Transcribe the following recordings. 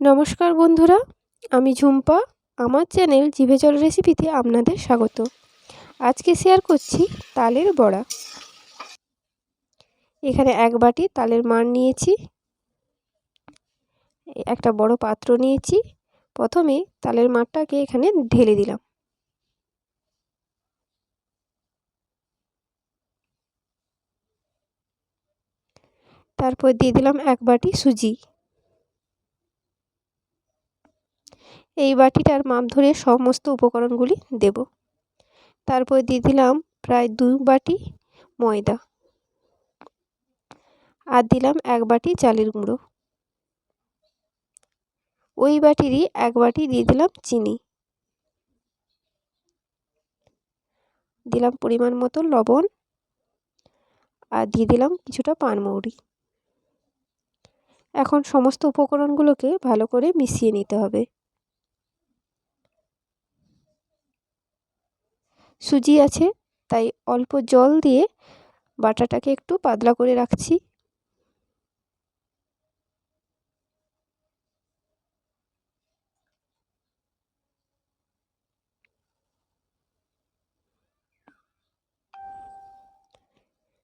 নমস্কার বন্ধুরা, আমি ঝুম্পা, আমার চ্যানেল জিভে জল রেসিপিতে আপনাদের স্বাগত। আজকে শেয়ার করছি তালের বড়া। এখানে এক বাটি তালের মার নিয়েছি, একটা বড় পাত্র নিয়েছি, প্রথমে তালের মারটাকে এখানে ঢেলে দিলাম। তারপর দিয়ে দিলাম এক বাটি সুজি। এই বাটিটার মাপ ধরে সমস্ত উপকরণগুলি দেব। তারপর দিয়ে দিলাম প্রায় দু বাটি ময়দা আর দিলাম এক বাটি চালের গুঁড়ো। ওই বাটিরই এক বাটি দিয়ে দিলাম চিনি। দিলাম পরিমাণ মতো লবণ আর দিয়ে দিলাম কিছুটা পানমৌরি এখন সমস্ত উপকরণগুলোকে ভালো করে মিশিয়ে নিতে হবে। সুজি আছে, তাই অল্প জল দিয়ে বাটাটাকে একটু পাতলা করে রাখছি।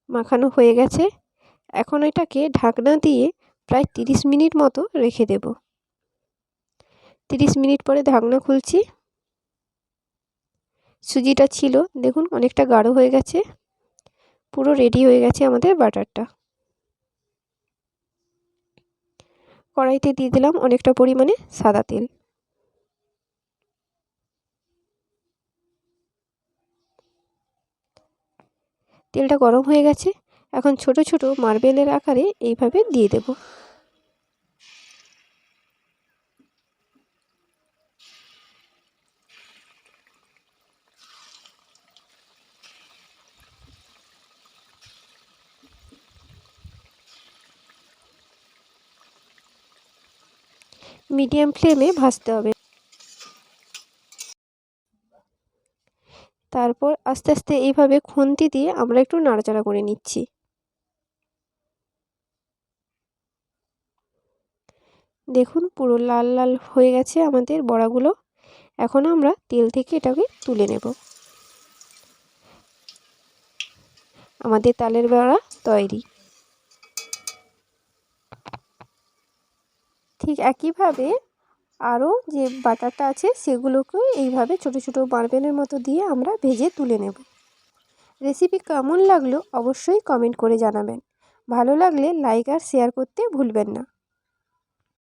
মাখানো হয়ে গেছে। এখন এটাকে ঢাকনা দিয়ে প্রায় তিরিশ মিনিট মতো রেখে দেব। তিরিশ মিনিট পরে ঢাকনা খুলছি। সুজিটা ছিল। দেখুন, অনেকটা গাঢ় হয়ে গেছে। পুরো রেডি হয়ে গেছে আমাদের বাটারটা। কড়াইতে দিয়ে দিলাম অনেকটা পরিমাণে সাদা তেল। তেলটা গরম হয়ে গেছে। এখন ছোট ছোট মার্বেলের আকারে এইভাবে দিয়ে দেব। মিডিয়াম ফ্লেমে ভাজতে হবে। তারপর আস্তে আস্তে এইভাবে খুন্তি দিয়ে আমরা একটু নাড়াচাড়া করে নিচ্ছি। দেখুন পুরো লাল লাল হয়ে গেছে আমাদের বড়াগুলো। এখন আমরা তেল থেকে এটাকে তুলে নেব। আমাদের তালের বড়া তৈরি। ঠিক একইভাবে আরও যে বাটারটা আছে সেগুলোকেও এইভাবে ছোট ছোট মার্বেলের মতো দিয়ে আমরা ভেজে তুলে নেব। রেসিপি কেমন লাগল অবশ্যই কমেন্ট করে জানাবেন। ভালো লাগলে লাইক আর শেয়ার করতে ভুলবেন না।